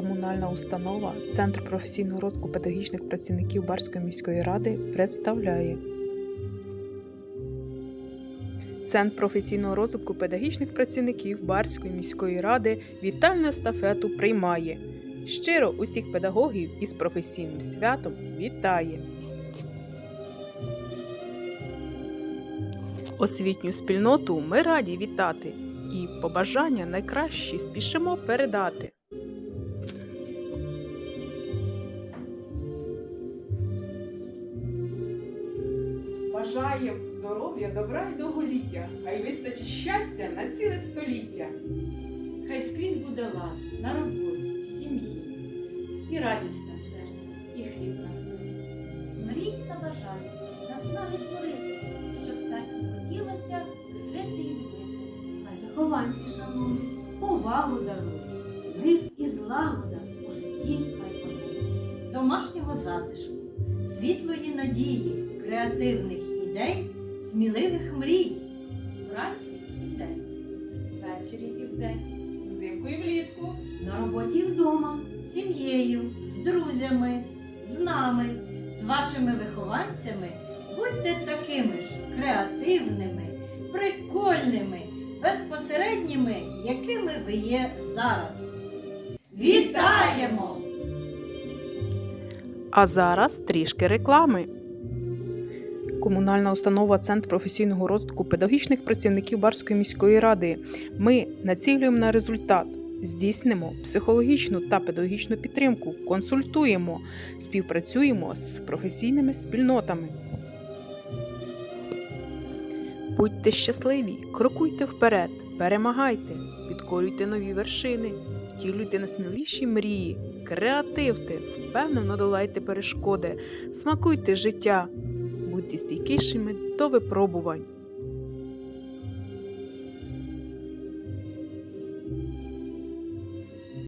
Комунальна установа Центр професійного розвитку педагогічних працівників Барської міської ради представляє Центр професійного розвитку педагогічних працівників Барської міської ради вітальну естафету приймає. Щиро усіх педагогів із професійним святом вітає. Освітню спільноту ми раді вітати і побажання найкращі спішимо передати. Бажаєм здоров'я, добра і довголіття, хай вистачить щастя на ціле століття. Хай скрізь буде лад на роботі, в сім'ї, і радість на серці, і хліб на столі. Мрій та бажай, наснаги творити, щоб серцю хотілося жити і любити. Хай вихованці шановні, повагу дарують, мир і злагода у житті хай панують. домашнього затишку, світлої надії, креативних ідей, сміливих мрій. Вранці і вдень. Ввечері і вдень. Взимку і влітку. На роботі і вдома, з сім'єю, з друзями, з нами, з вашими вихованцями. Будьте такими ж креативними, прикольними, безпосередніми, якими ви є зараз. Вітаємо! А зараз трішки реклами. Комунальна установа Центр професійного розвитку педагогічних працівників Барської міської ради. Ми націлюємо на результат. Здійснимо психологічну та педагогічну підтримку, консультуємо, співпрацюємо з професійними спільнотами. Будьте щасливі, крокуйте вперед, перемагайте, підкорюйте нові вершини, втілюйте найсміливіші мрії, креативте, впевнено долайте перешкоди, смакуйте життя, будьте стійкішими до випробувань.